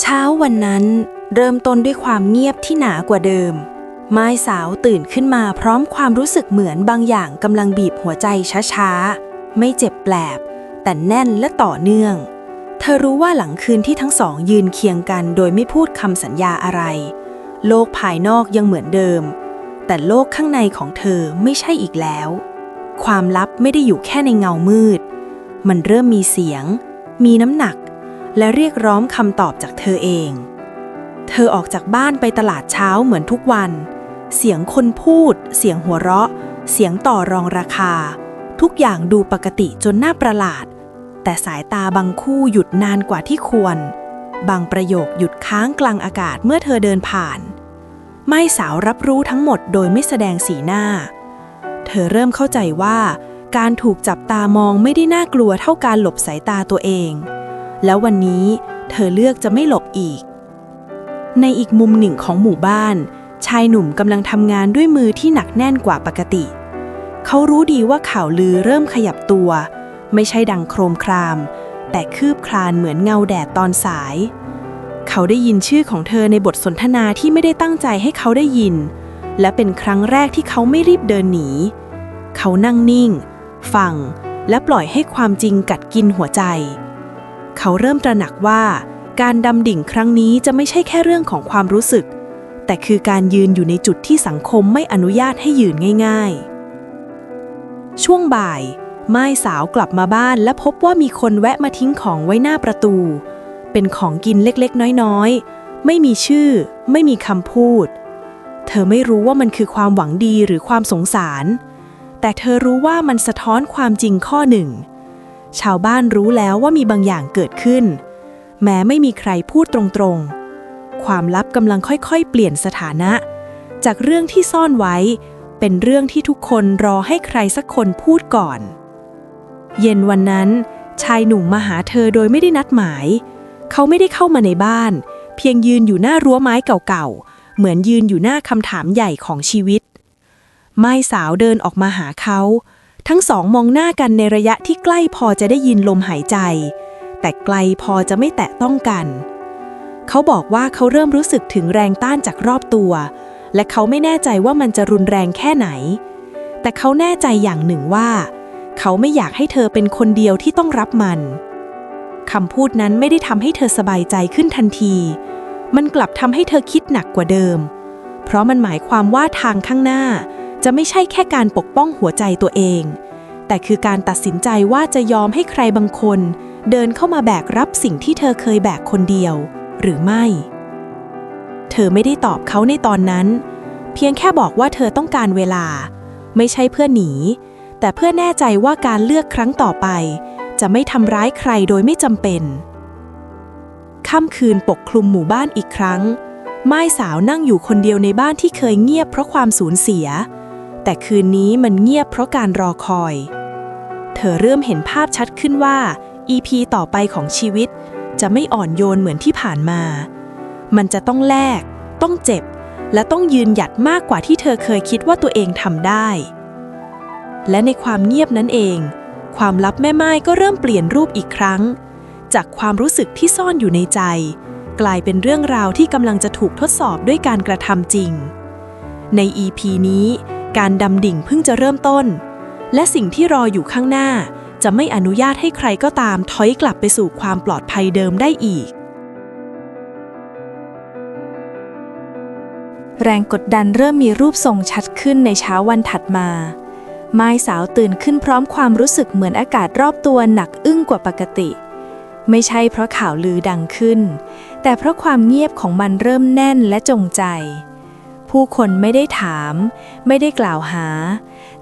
เช้าวันนั้นเริ่มต้นด้วยความเงียบที่หนากว่าเดิม ไม้สาวตื่นขึ้นมาพร้อมความรู้สึกเหมือนบางอย่างกำลังบีบหัวใจช้าๆ ไม่เจ็บแปลบ แต่แน่นและต่อเนื่อง เธอรู้ว่าหลังคืนที่ทั้งสองยืนเคียงกันโดยไม่พูดคำสัญญาอะไร โลกภายนอกยังเหมือนเดิม แต่โลกข้างในของเธอไม่ใช่อีกแล้ว ความลับไม่ได้อยู่แค่ในเงามืด มันเริ่มมีเสียง มีน้ำหนัก และเรียกร้องคำตอบจากเธอเอง เธอออกจากบ้านไปตลาดเช้าเหมือนทุกวัน เสียงคนพูด เสียงหัวเราะ เสียงต่อรองราคา ทุกอย่างดูปกติจนน่าประหลาด แต่สายตาบางคู่หยุดนานกว่าที่ควร บางประโยคหยุดค้างกลางอากาศเมื่อเธอเดินผ่าน ไม่สาวรับรู้ทั้งหมดโดยไม่แสดงสีหน้า เธอเริ่มเข้าใจว่าการถูกจับตามองไม่ได้น่ากลัวเท่าการหลบสายตาตัวเอง แล้ววันนี้เธอเลือกจะไม่หลบอีก ในอีกมุมหนึ่งของหมู่บ้าน ชายหนุ่มกำลังทำงานด้วยมือที่หนักแน่นกว่าปกติ เขารู้ดีว่าข่าวลือเริ่มขยับตัว ไม่ใช่ดังโครมคราม แต่คืบคลานเหมือนเงาแดดตอนสาย เขาได้ยินชื่อของเธอในบทสนทนาที่ไม่ได้ตั้งใจให้เขาได้ยิน และเป็นครั้งแรกที่เขาไม่รีบเดินหนี เขานั่งนิ่ง ฟังและปล่อยให้ความจริงกัดกินหัวใจ เขาเริ่มตระหนักว่า การดำดิ่งครั้งนี้จะไม่ใช่แค่เรื่องของความรู้สึก แต่คือการยืนอยู่ในจุดที่สังคมไม่อนุญาตให้ยืนง่าย ๆ ช่วงบ่าย ไม้สาวกลับมาบ้านและพบว่ามีคนแวะมาทิ้งของไว้หน้าประตู เป็นของกินเล็กๆ น้อยๆ ไม่มีชื่อ ไม่มีคำพูด เธอไม่รู้ว่ามันคือความหวังดีหรือความสงสาร แต่เธอรู้ว่ามันสะท้อนความจริงข้อหนึ่ง ชาวบ้านรู้แล้วว่ามีบางอย่างเกิดขึ้น แม้ไม่มีใครพูดตรงๆ ความลับกำลังค่อยๆ เปลี่ยนสถานะ จากเรื่องที่ซ่อนไว้ เป็นเรื่องที่ทุกคนรอให้ใครสักคนพูดก่อน เย็นวันนั้น ชายหนุ่มมาหาเธอโดยไม่ได้นัดหมาย เขาไม่ได้เข้ามาในบ้าน เพียงยืนอยู่หน้ารั้วไม้เก่าๆ เหมือนยืนอยู่หน้าคำถามใหญ่ของชีวิต ไม้สาวเดินออกมาหาเขา ทั้งสองมองหน้ากันในระยะที่ใกล้พอจะได้ยินลมหายใจ แต่ไกลพอจะไม่แตะต้องกัน เขาบอกว่าเขาเริ่มรู้สึกถึงแรงต้านจากรอบตัว และเขาไม่แน่ใจว่ามันจะรุนแรงแค่ไหน แต่เขาแน่ใจอย่างหนึ่งว่า เขาไม่อยากให้เธอเป็นคนเดียวที่ต้องรับมันคำพูดนั้นไม่ได้ทำให้เธอสบายใจขึ้นทันที มันกลับทำให้เธอคิดหนักกว่าเดิม เพราะมันหมายความว่าทางข้างหน้า จะไม่ใช่แค่การปกป้องหัวใจตัวเอง แต่คือการตัดสินใจว่าจะยอมให้ใครบางคน เดินเข้ามาแบกรับสิ่งที่เธอเคยแบกคนเดียว หรือไม่ เธอไม่ได้ตอบเขาในตอนนั้น เพียงแค่บอกว่าเธอต้องการเวลา ไม่ใช่เพื่อหนี แต่เพื่อแน่ใจว่าการเลือกครั้งต่อไป จะไม่ทำร้ายใครโดยไม่จำเป็นค่ำคืนปกคลุมหมู่บ้านอีกครั้งไม้สาวนั่งอยู่คนเดียวในบ้านที่เคยเงียบเพราะความสูญเสีย แต่คืนนี้มันเงียบเพราะการรอคอย เธอเริ่มเห็นภาพชัดขึ้นว่า EP ต่อไปของชีวิต จะไม่อ่อนโยนเหมือนที่ผ่านมา มันจะต้องแลก ต้องเจ็บ และต้องยืนหยัดมากกว่าที่เธอเคยคิดว่าตัวเองทำได้ และในความเงียบนั้นเอง ความลับแม่ไม้ก็เริ่มเปลี่ยนรูปอีกครั้ง จากความรู้สึกที่ซ่อนอยู่ในใจ กลายเป็นเรื่องราวที่กำลังจะถูกทดสอบด้วยการกระทำจริง ใน EP นี้ การดำดิ่งเพิ่งจะเริ่มต้น และสิ่งที่รออยู่ข้างหน้า จะไม่อนุญาตให้ใครก็ตามถอยกลับไปสู่ความปลอดภัยเดิมได้อีก แรงกดดันเริ่มมีรูปทรงชัดขึ้นในเช้าวันถัดมาไม้สาวตื่นขึ้นพร้อมความรู้สึกเหมือนอากาศรอบตัวหนักอึ้งกว่าปกติ ไม่ใช่เพราะข่าวลือดังขึ้น แต่เพราะความเงียบของมันเริ่มแน่นและจงใจ ผู้คนไม่ได้ถาม ไม่ได้กล่าวหา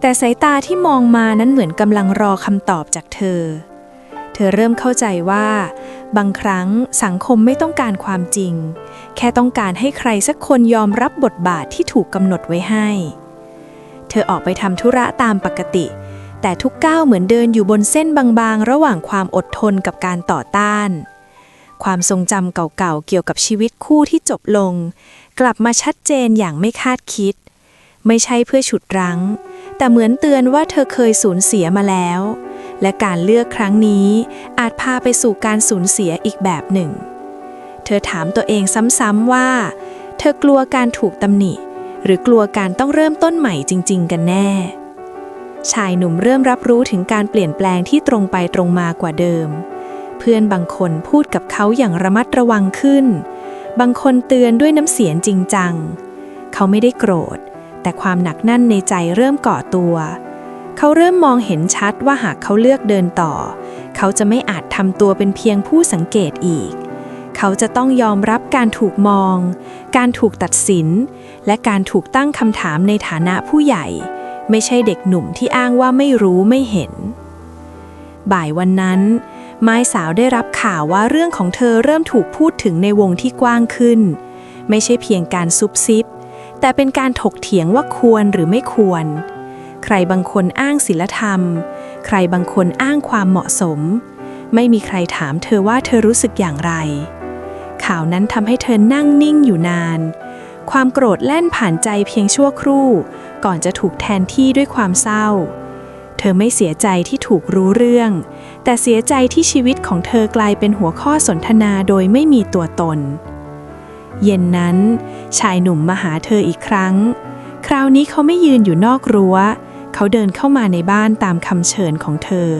แต่สายตาที่มองมานั้นเหมือนกำลังรอคำตอบจากเธอ เธอเริ่มเข้าใจว่า บางครั้งสังคมไม่ต้องการความจริง แค่ต้องการให้ใครสักคนยอมรับบทบาทที่ถูกกำหนดไว้ให้ เธอออกไปทำธุระตามปกติ แต่ทุกก้าวเหมือนเดินอยู่บนเส้นบางๆ ระหว่างความอดทนกับการต่อต้าน ความทรงจำเก่าๆเกี่ยวกับชีวิตคู่ที่จบลง กลับมาชัดเจนอย่างไม่คาดคิด ไม่ใช่เพื่อฉุดรั้ง แต่เหมือนเตือนว่าเธอเคยสูญเสียมาแล้ว และการเลือกครั้งนี้อาจพาไปสู่การสูญเสียอีกแบบหนึ่ง เธอถามตัวเองซ้ำๆว่า เธอกลัวการถูกตำหนิ หรือกลัวการต้องเริ่มต้นใหม่จริง ๆ กันแน่ชายหนุ่มเริ่มรับรู้ถึงการเปลี่ยนแปลงที่ตรงไปตรงมากว่าเดิม เพื่อนบางคนพูดกับเขาอย่างระมัดระวังขึ้น บางคนเตือนด้วยน้ำเสียงจริงจัง เขาไม่ได้โกรธ แต่ความหนักแน่นในใจเริ่มก่อตัว เขาเริ่มมองเห็นชัดว่าหากเขาเลือกเดินต่อ เขาจะไม่อาจทำตัวเป็นเพียงผู้สังเกตอีก เขาจะต้องยอมรับการถูกมอง การถูกตัดสิน และการถูกตั้งคำถามในฐานะผู้ใหญ่ ไม่ใช่เด็กหนุ่มที่อ้างว่าไม่รู้ไม่เห็น บ่ายวันนั้น ไม้สาวได้รับข่าวว่าเรื่องของเธอเริ่มถูกพูดถึงในวงที่กว้างขึ้น ไม่ใช่เพียงการซุบซิบ แต่เป็นการถกเถียงว่าควรหรือไม่ควร ใครบางคนอ้างศีลธรรม ใครบางคนอ้างความเหมาะสม ไม่มีใครถามเธอว่าเธอรู้สึกอย่างไร ข่าวนั้นทำให้เธอนั่งนิ่งอยู่นาน ความโกรธแล่นผ่านใจเพียงชั่วครู่ ก่อนจะถูกแทนที่ด้วยความเศร้า เธอไม่เสียใจที่ถูกรู้เรื่อง แต่เสียใจที่ชีวิตของเธอกลายเป็นหัวข้อสนทนาโดยไม่มีตัวตน เย็นนั้น ชายหนุ่มมาหาเธออีกครั้ง คราวนี้เขาไม่ยืนอยู่นอกรั้ว เขาเดินเข้ามาในบ้านตามคำเชิญของเธอ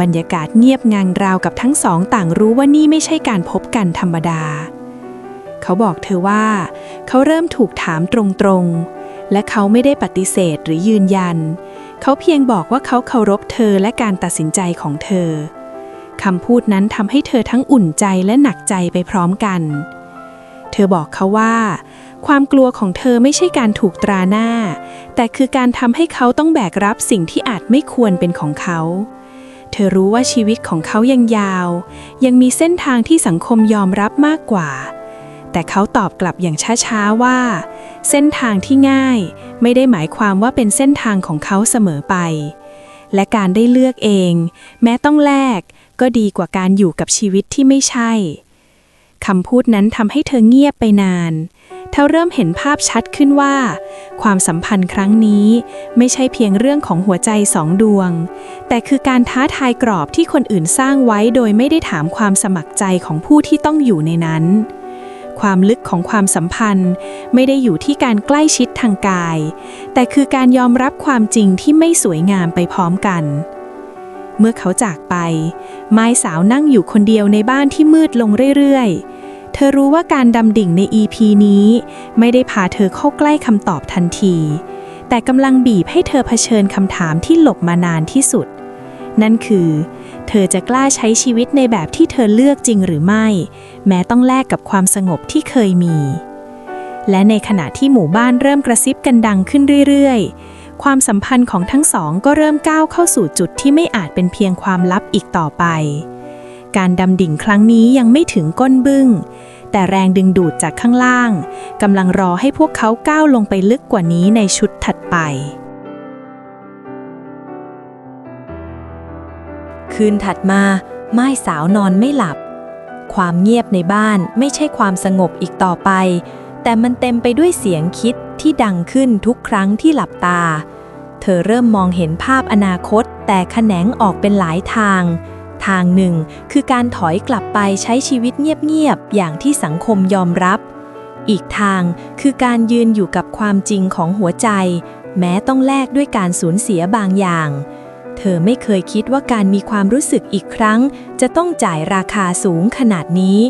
บรรยากาศเงียบงันราวกับทั้งสองต่างรู้ว่านี่ไม่ใช่การพบกันธรรมดา เขาบอกเธอว่า เขาเริ่มถูกถามตรงๆ และเขาไม่ได้ปฏิเสธหรือยืนยันเขาเพียงบอกว่าเขาเคารพเธอและการตัดสินใจของเธอคำพูดนั้นทำให้เธอทั้งอุ่นใจและหนักใจไปพร้อมกัน เธอบอกเขาว่า ความกลัวของเธอไม่ใช่การถูกตราหน้า แต่คือการทำให้เขาต้องแบกรับสิ่งที่อาจไม่ควรเป็นของเขา เธอรู้ว่าชีวิตของเขายังยาว ยังมีเส้นทางที่สังคมยอมรับมากกว่า แต่เขาตอบกลับอย่างช้าๆว่า เส้นทางที่ง่ายไม่ได้หมายความว่าเป็นเส้นทางของเขาเสมอไป และการได้เลือกเอง แม้ต้องแลกก็ดีกว่าการอยู่กับชีวิตที่ไม่ใช่คำพูดนั้นทำให้เธอเงียบไปนานเธอเริ่มเห็นภาพชัดขึ้นว่า ความสัมพันธ์ครั้งนี้ไม่ใช่เพียงเรื่องของหัวใจสองดวง แต่คือการท้าทายกรอบที่คนอื่นสร้างไว้โดยไม่ได้ถามความสมัครใจของผู้ที่ต้องอยู่ในนั้น ความลึกของความสัมพันธ์ ไม่ได้อยู่ที่การใกล้ชิดทางกาย แต่คือการยอมรับความจริงที่ไม่สวยงามไปพร้อมกัน เมื่อเขาจากไป ไม้สาวนั่งอยู่คนเดียวในบ้านที่มืดลงเรื่อยๆ เธอรู้ว่าการดำดิ่งใน EP นี้ ไม่ได้พาเธอเข้าใกล้คำตอบทันที แต่กำลังบีบให้เธอเผชิญคำถามที่หลบมานานที่สุด นั่นคือ เธอจะกล้าใช้ชีวิตในแบบที่เธอเลือกจริงหรือไม่ แม้ต้องแลกกับความสงบที่เคยมี และในขณะที่หมู่บ้านเริ่มกระซิบกันดังขึ้นเรื่อยๆ ความสัมพันธ์ของทั้งสองก็เริ่มก้าวเข้าสู่จุดที่ไม่อาจเป็นเพียงความลับอีกต่อไป การดำดิ่งครั้งนี้ยังไม่ถึงก้นบึ้ง แต่แรงดึงดูดจากข้างล่างกำลังรอให้พวกเขาก้าวลงไปลึกกว่านี้ในชุดถัดไป คืนถัดมาไม้สาวนอนไม่หลับ ความเงียบในบ้านไม่ใช่ความสงบอีกต่อไป แต่มันเต็มไปด้วยเสียงคิดที่ดังขึ้นทุกครั้งที่หลับตา เธอเริ่มมองเห็นภาพอนาคตแต่แขนงออกเป็นหลายทาง ทางหนึ่งคือการถอยกลับไปใช้ชีวิตเงียบๆ อย่างที่สังคมยอมรับ อีกทางคือการยืนอยู่กับความจริงของหัวใจ แม้ต้องแลกด้วยการสูญเสียบางอย่าง เธอไม่เคยคิดว่าการมีความรู้สึกอีกครั้ง จะต้องจ่ายราคาสูงขนาดนี้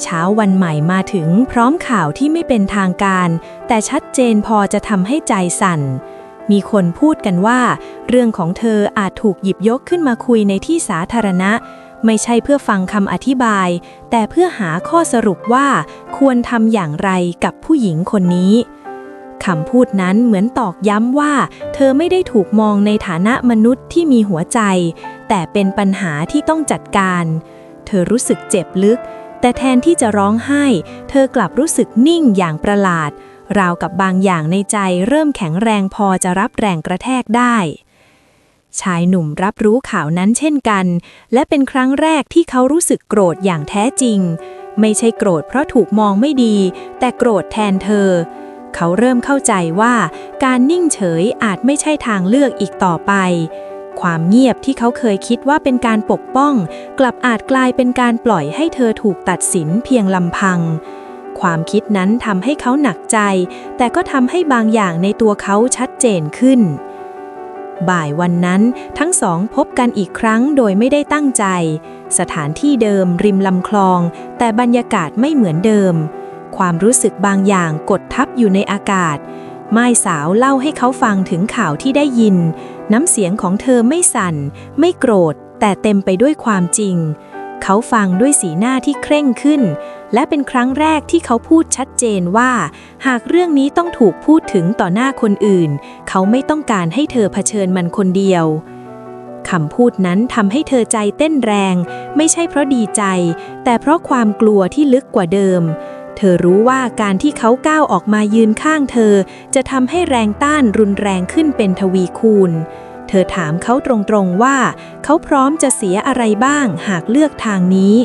เช้าวันใหม่มาถึงพร้อมข่าวที่ไม่เป็นทางการ แต่ชัดเจนพอจะทำให้ใจสั่น มีคนพูดกันว่า เรื่องของเธออาจถูกหยิบยกขึ้นมาคุยในที่สาธารณะ ไม่ใช่เพื่อฟังคำอธิบาย แต่เพื่อหาข้อสรุปว่า ควรทำอย่างไรกับผู้หญิงคนนี้ คำพูดนั้นเหมือนตอกย้ำว่า เธอไม่ได้ถูกมองในฐานะมนุษย์ที่มีหัวใจ แต่เป็นปัญหาที่ต้องจัดการ เธอรู้สึกเจ็บลึก แต่แทนที่จะร้องไห้ เธอกลับรู้สึกนิ่งอย่างประหลาด ราวกับบางอย่างในใจเริ่มแข็งแรงพอจะรับแรงกระแทกได้ชายหนุ่มรับรู้ข่าวนั้นเช่นกัน และเป็นครั้งแรกที่เขารู้สึกโกรธอย่างแท้จริง ไม่ใช่โกรธเพราะถูกมองไม่ดี แต่โกรธแทนเธอ เขาเริ่มเข้าใจว่าการนิ่งเฉยอาจไม่ใช่ทางเลือกอีกต่อไป ความเงียบที่เขาเคยคิดว่าเป็นการปกป้อง กลับอาจกลายเป็นการปล่อยให้เธอถูกตัดสินเพียงลำพัง ความคิดนั้นทำให้เขาหนักใจ แต่ก็ทำให้บางอย่างในตัวเขาชัดเจนขึ้น บ่ายวันนั้นทั้งสองพบกันอีกครั้งโดยไม่ได้ตั้งใจ สถานที่เดิมริมลำคลอง แต่บรรยากาศไม่เหมือนเดิม ความรู้สึกบางอย่างกดทับอยู่ในอากาศไม้สาวเล่าให้เขาฟังถึงข่าวที่ได้ยิน น้ำเสียงของเธอไม่สั่น ไม่โกรธ แต่เต็มไปด้วยความจริง เขาฟังด้วยสีหน้าที่เคร่งขึ้น และเป็นครั้งแรกที่เขาพูดชัดเจนว่า หากเรื่องนี้ต้องถูกพูดถึงต่อหน้าคนอื่น เขาไม่ต้องการให้เธอเผชิญมันคนเดียวคำพูดนั้นทำให้เธอใจเต้นแรง ไม่ใช่เพราะดีใจ แต่เพราะความกลัวที่ลึกกว่าเดิม เธอรู้ว่าการที่เขาก้าวออกมายืนข้างเธอ จะทำให้แรงต้านรุนแรงขึ้นเป็นทวีคูณ เธอถามเขาตรงๆว่า เขาพร้อมจะเสียอะไรบ้างหากเลือกทางนี้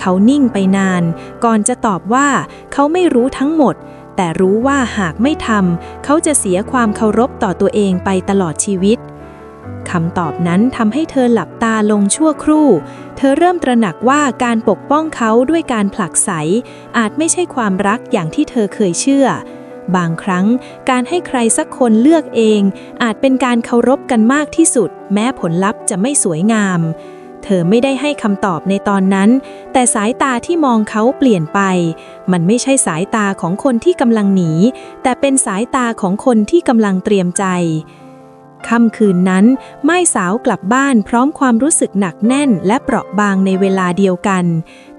เขานิ่งไปนาน ก่อนจะตอบว่า เขาไม่รู้ทั้งหมด แต่รู้ว่าหากไม่ทำเขาจะเสียความเคารพต่อตัวเองไปตลอดชีวิต คำตอบนั้นทำให้เธอหลับตาลงชั่วครู่ เธอเริ่มตระหนักว่าการปกป้องเขาด้วยการผลักไส อาจไม่ใช่ความรักอย่างที่เธอเคยเชื่อ บางครั้งการให้ใครสักคนเลือกเอง อาจเป็นการเคารพกันมากที่สุด แม้ผลลัพธ์จะไม่สวยงาม เธอไม่ได้ให้คำตอบในตอนนั้น แต่สายตาที่มองเขาเปลี่ยนไป มันไม่ใช่สายตาของคนที่กำลังหนี แต่เป็นสายตาของคนที่กำลังเตรียมใจ ค่ำคืนนั้น ไม้สาวกลับบ้านพร้อมความรู้สึกหนักแน่นและเปราะบางในเวลาเดียวกัน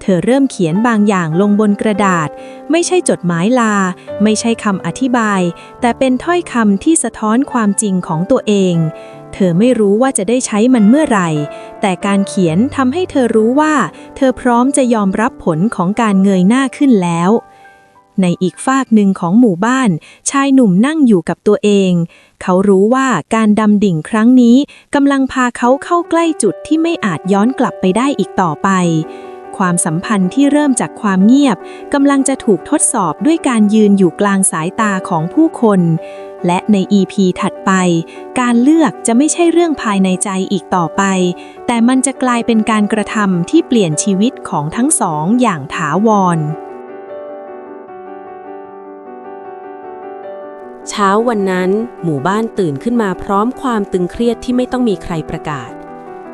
เธอเริ่มเขียนบางอย่างลงบนกระดาษ ไม่ใช่จดหมายลา ไม่ใช่คำอธิบาย แต่เป็นถ้อยคำที่สะท้อนความจริงของตัวเองเธอไม่รู้ว่าจะได้ใช้มันเมื่อไหร่ แต่การเขียนทำให้เธอรู้ว่า เธอพร้อมจะยอมรับผลของการเงยหน้าขึ้นแล้ว ในอีกฝากหนึ่งของหมู่บ้าน ชายหนุ่มนั่งอยู่กับตัวเอง เขารู้ว่าการดำดิ่งครั้งนี้กำลังพาเขาเข้าใกล้จุดที่ไม่อาจย้อนกลับไปได้อีกต่อไป ความสัมพันธ์ที่เริ่มจากความเงียบกำลังจะถูกทดสอบด้วยการยืนอยู่กลางสายตาของผู้คน และใน EP ถัดไป การเลือกจะไม่ใช่เรื่องภายในใจอีกต่อไป แต่มันจะกลายเป็นการกระทำที่เปลี่ยนชีวิตของทั้งสองอย่างถาวร เช้าวันนั้น หมู่บ้านตื่นขึ้นมาพร้อมความตึงเครียดที่ไม่ต้องมีใครประกาศ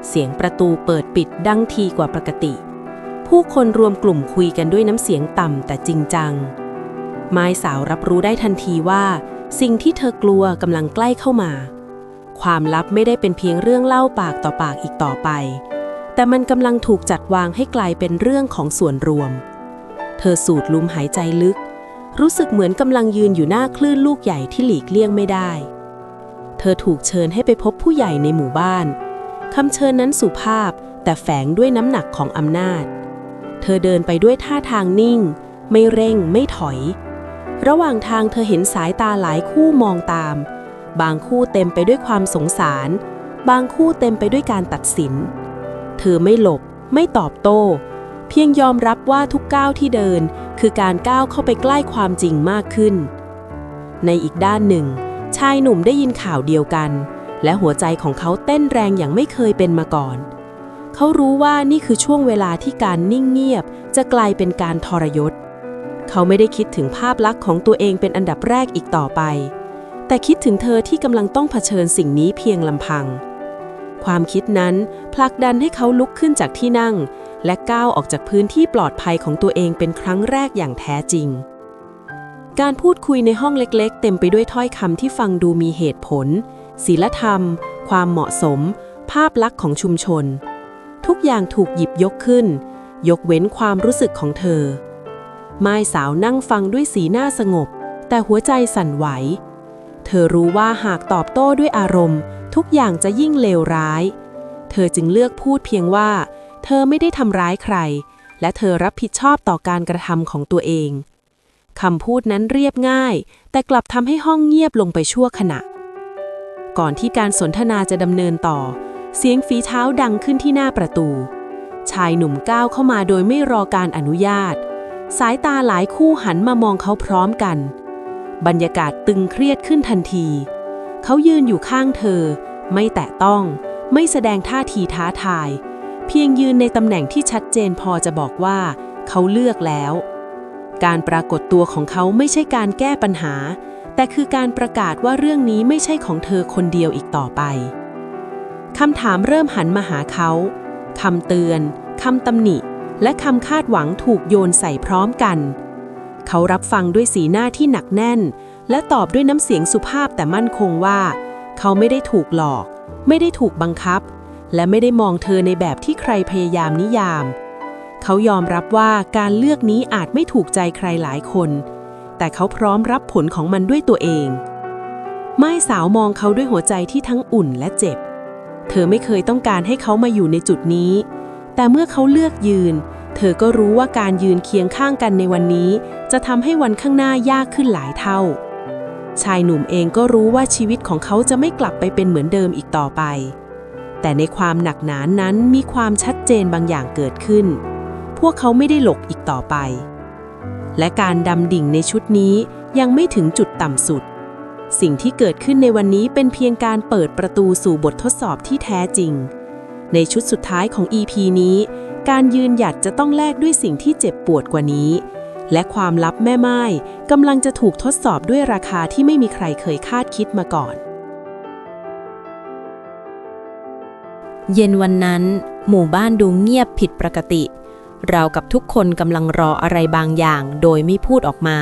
เสียงประตูเปิดปิดดังทีกว่าปกติ ผู้คนรวมกลุ่มคุยกันด้วยน้ำเสียงต่ำแต่จริงจัง ไม้สาวรับรู้ได้ทันทีว่า สิ่งที่เธอกลัวกำลังใกล้เข้ามา ความลับไม่ได้เป็นเพียงเรื่องเล่าปากต่อปากอีกต่อไป แต่มันกำลังถูกจัดวางให้กลายเป็นเรื่องของส่วนรวม เธอสูดลมหายใจลึก รู้สึกเหมือนกำลังยืนอยู่หน้าคลื่นลูกใหญ่ที่หลีกเลี่ยงไม่ได้ เธอถูกเชิญให้ไปพบผู้ใหญ่ในหมู่บ้านคำเชิญนั้นสุภาพ แต่แฝงด้วยน้ำหนักของอำนาจ เธอเดินไปด้วยท่าทางนิ่ง ไม่เร่งไม่ถอย ระหว่างทางเธอเห็นสายตาหลายคู่มองตาม บางคู่เต็มไปด้วยความสงสาร บางคู่เต็มไปด้วยการตัดสิน เธอไม่หลบ ไม่ตอบโต้ เพียงยอมรับว่าทุกก้าวที่เดิน คือการก้าวเข้าไปใกล้ความจริงมากขึ้น ในอีกด้านหนึ่ง ชายหนุ่มได้ยินข่าวเดียวกัน และหัวใจของเขาเต้นแรงอย่างไม่เคยเป็นมาก่อน เขารู้ว่านี่คือช่วงเวลาที่การนิ่งเงียบ จะกลายเป็นการทรยศ เขาไม่ได้คิดถึงภาพลักษณ์ของตัวเองเป็นอันดับแรกอีกต่อไป แต่คิดถึงเธอที่กำลังต้องเผชิญสิ่งนี้เพียงลำพัง ความคิดนั้นผลักดันให้เขาลุกขึ้นจากที่นั่ง และก้าวออกจากพื้นที่ปลอดภัยของตัวเองเป็นครั้งแรกอย่างแท้จริง การพูดคุยในห้องเล็กๆ เต็มไปด้วยถ้อยคำที่ฟังดูมีเหตุผลศีลธรรม ความเหมาะสม ภาพลักษณ์ของชุมชน ทุกอย่างถูกหยิบยกขึ้น ยกเว้นความรู้สึกของเธอไม้สาวนั่งฟังด้วยสีหน้าสงบ แต่หัวใจสั่นไหว เธอรู้ว่าหากตอบโต้ด้วยอารมณ์ ทุกอย่างจะยิ่งเลวร้าย เธอจึงเลือกพูดเพียงว่า เธอไม่ได้ทำร้ายใคร และเธอรับผิดชอบต่อการกระทำของตัวเองคำพูดนั้นเรียบง่าย แต่กลับทำให้ห้องเงียบลงไปชั่วขณะ ก่อนที่การสนทนาจะดำเนินต่อ เสียงฝีเท้าดังขึ้นที่หน้าประตู ชายหนุ่มก้าวเข้ามาโดยไม่รอการอนุญาต สายตาหลายคู่หันมามองเขาพร้อมกัน บรรยากาศตึงเครียดขึ้นทันที เขายืนอยู่ข้างเธอ ไม่แตะต้อง ไม่แสดงท่าทีท้าทาย เพียงยืนในตำแหน่งที่ชัดเจนพอจะบอกว่า เขาเลือกแล้ว การปรากฏตัวของเขาไม่ใช่การแก้ปัญหา แต่คือการประกาศว่าเรื่องนี้ไม่ใช่ของเธอคนเดียวอีกต่อไปคำถามเริ่มหันมาหาเขาคำเตือนคำตำหนิ และคำคาดหวังถูกโยนใส่พร้อมกัน เขารับฟังด้วยสีหน้าที่หนักแน่น และตอบด้วยน้ำเสียงสุภาพแต่มั่นคงว่า เขาไม่ได้ถูกหลอก ไม่ได้ถูกบังคับ และไม่ได้มองเธอในแบบที่ ใครพยายามนิยาม เขายอมรับว่าการเลือกนี้อาจไม่ถูกใจใครหลายคน แต่เขาพร้อมรับผลของมันด้วยตัวเองไม้สาวมองเขาด้วยหัวใจที่ทั้งอุ่นและเจ็บ เธอไม่เคยต้องการให้เขามาอยู่ในจุดนี้ แต่เมื่อเขาเลือกยืน เธอก็รู้ว่าการยืนเคียงข้างกันในวันนี้ จะทำให้วันข้างหน้ายากขึ้นหลายเท่า ชายหนุ่มเองก็รู้ว่าชีวิตของเขาจะไม่กลับไปเป็นเหมือนเดิมอีกต่อไป แต่ในความหนักหนานนั้นมีความชัดเจนบางอย่างเกิดขึ้น พวกเขาไม่ได้หลบอีกต่อไป และการดำดิ่งในชุดนี้ยังไม่ถึงจุดต่ำสุด สิ่งที่เกิดขึ้นในวันนี้เป็นเพียงการเปิดประตูสู่บททดสอบที่แท้จริง ในชุดสุดท้ายของ EP นี้ การยืนหยัดจะต้องแลกด้วยสิ่งที่เจ็บปวดกว่านี้ และความลับแม่ไม้กำลังจะถูกทดสอบด้วยราคาที่ไม่มีใครเคยคาดคิดมาก่อน เย็นวันนั้น หมู่บ้านดูเงียบผิดปกติ เรากับทุกคนกำลังรออะไรบางอย่างโดยไม่พูดออกมา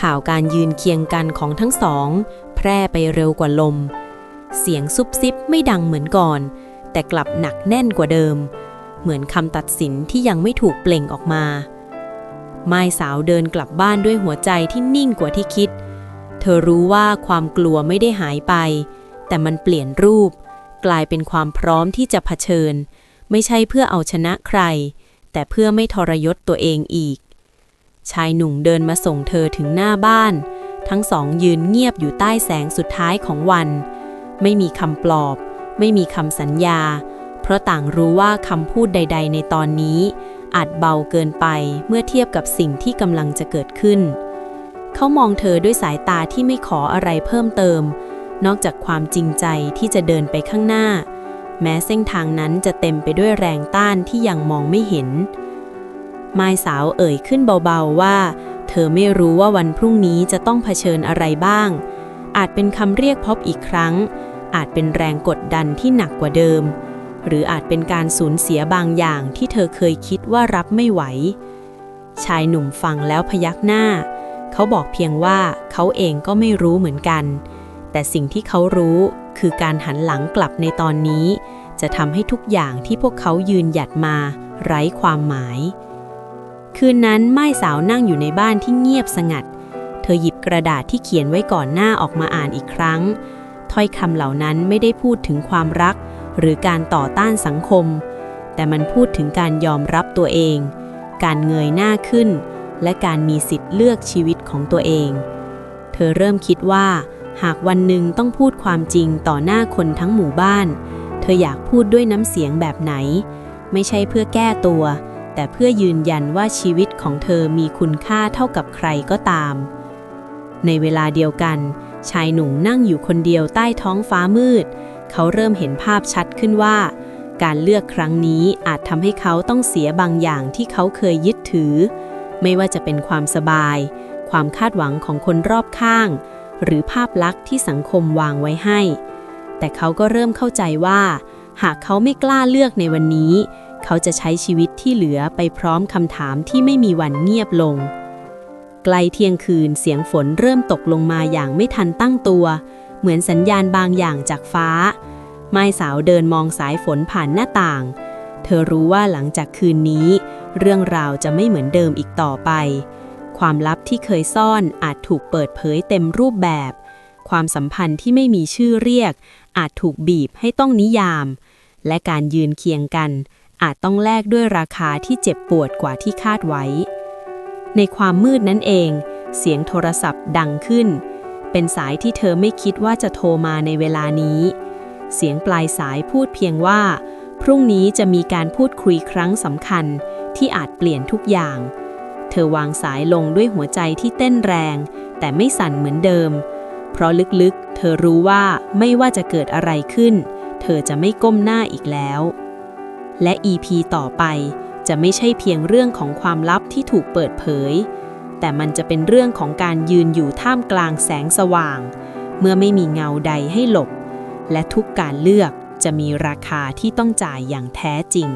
ข่าวการยืนเคียงกันของทั้งสอง แพร่ไปเร็วกว่าลม เสียงซุบซิบไม่ดังเหมือนก่อน แต่กลับหนักแน่นกว่าเดิม เหมือนคำตัดสินที่ยังไม่ถูกเปล่งออกมาไม้สาวเดินกลับบ้านด้วยหัวใจที่นิ่งกว่าที่คิด เธอรู้ว่าความกลัวไม่ได้หายไป แต่มันเปลี่ยนรูป กลายเป็นความพร้อมที่จะเผชิญ ไม่ใช่เพื่อเอาชนะใคร แต่เพื่อไม่ทรยศตัวเองอีก ชายหนุ่มเดินมาส่งเธอถึงหน้าบ้าน ทั้งสองยืนเงียบอยู่ใต้แสงสุดท้ายของวัน ไม่มีคำปลอบ ไม่มีคำสัญญา เพราะต่างรู้ว่าคำพูดใด ๆ ในตอนนี้ อาจเบาเกินไปเมื่อเทียบกับสิ่งที่กำลังจะเกิดขึ้น เขามองเธอด้วยสายตาที่ไม่ขออะไรเพิ่มเติม นอกจากความจริงใจที่จะเดินไปข้างหน้า แม้เส้นทางนั้นจะเต็มไปด้วยแรงต้านที่ยังมองไม่เห็นไม้สาวเอ่ยขึ้นเบาๆว่า เธอไม่รู้ว่าวันพรุ่งนี้จะต้องเผชิญอะไรบ้าง อาจเป็นคำเรียกพบอีกครั้ง อาจเป็นแรงกดดันที่หนักกว่าเดิม หรืออาจเป็นการสูญเสียบางอย่างที่เธอเคยคิดว่ารับไม่ไหว ชายหนุ่มฟังแล้วพยักหน้า เขาบอกเพียงว่าเขาเองก็ไม่รู้เหมือนกัน แต่สิ่งที่เขารู้คือการหันหลังกลับในตอนนี้ จะทำให้ทุกอย่างที่พวกเขายืนหยัดมา ไร้ความหมาย คืนนั้นไม้สาวนั่งอยู่ในบ้านที่เงียบสงัด เธอหยิบกระดาษที่เขียนไว้ก่อนหน้าออกมาอ่านอีกครั้ง ถ้อยคำเหล่านั้นไม่ได้พูดถึงความรัก หรือการต่อต้านสังคม แต่มันพูดถึงการยอมรับตัวเอง การเงยหน้าขึ้น และการมีสิทธิ์เลือกชีวิตของตัวเอง เธอเริ่มคิดว่า หากวันหนึ่งต้องพูดความจริงต่อหน้าคนทั้งหมู่บ้าน เธออยากพูดด้วยน้ำเสียงแบบไหน ไม่ใช่เพื่อแก้ตัว แต่เพื่อยืนยันว่าชีวิตของเธอมีคุณค่าเท่ากับใครก็ตาม ในเวลาเดียวกัน ชายหนุ่มนั่งอยู่คนเดียวใต้ท้องฟ้ามืด เขาเริ่มเห็นภาพชัดขึ้นว่า การเลือกครั้งนี้อาจทำให้เขาต้องเสียบางอย่างที่เขาเคยยึดถือ ไม่ว่าจะเป็นความสบาย ความคาดหวังของคนรอบข้าง หรือภาพลักษณ์ที่สังคมวางไว้ให้ แต่เขาก็เริ่มเข้าใจว่า หากเขาไม่กล้าเลือกในวันนี้ เขาจะใช้ชีวิตที่เหลือไปพร้อมคำถามที่ไม่มีวันเงียบลงใกล้เที่ยงคืนเสียงฝนเริ่มตกลงมาอย่างไม่ทันตั้งตัว เหมือนสัญญาณบางอย่างจากฟ้า ไม้สาวเดินมองสายฝนผ่านหน้าต่าง เธอรู้ว่าหลังจากคืนนี้ เรื่องราวจะไม่เหมือนเดิมอีกต่อไป ความลับที่เคยซ่อนอาจถูกเปิดเผยเต็มรูปแบบ ความสัมพันธ์ที่ไม่มีชื่อเรียก อาจถูกบีบให้ต้องนิยาม และการยืนเคียงกัน อาจต้องแลกด้วยราคาที่เจ็บปวดกว่าที่คาดไว้ ในความมืดนั้นเอง เสียงโทรศัพท์ดังขึ้น เป็นสายที่เธอไม่คิดว่าจะโทรมาในเวลานี้ เสียงปลายสายพูดเพียงว่า พรุ่งนี้จะมีการพูดคุยครั้งสำคัญที่อาจเปลี่ยนทุกอย่าง เธอวางสายลงด้วยหัวใจที่เต้นแรง แต่ไม่สั่นเหมือนเดิม เพราะลึกๆ เธอรู้ว่าไม่ว่าจะเกิดอะไรขึ้น เธอจะไม่ก้มหน้าอีกแล้ว และ EP ต่อไปจะไม่ใช่เพียงเรื่องของความลับที่ถูกเปิดเผย แต่มันจะเป็นเรื่องของการยืนอยู่ท่ามกลางแสงสว่าง เมื่อไม่มีเงาใดให้หลบ และทุกการเลือกจะมีราคาที่ต้องจ่ายอย่างแท้จริง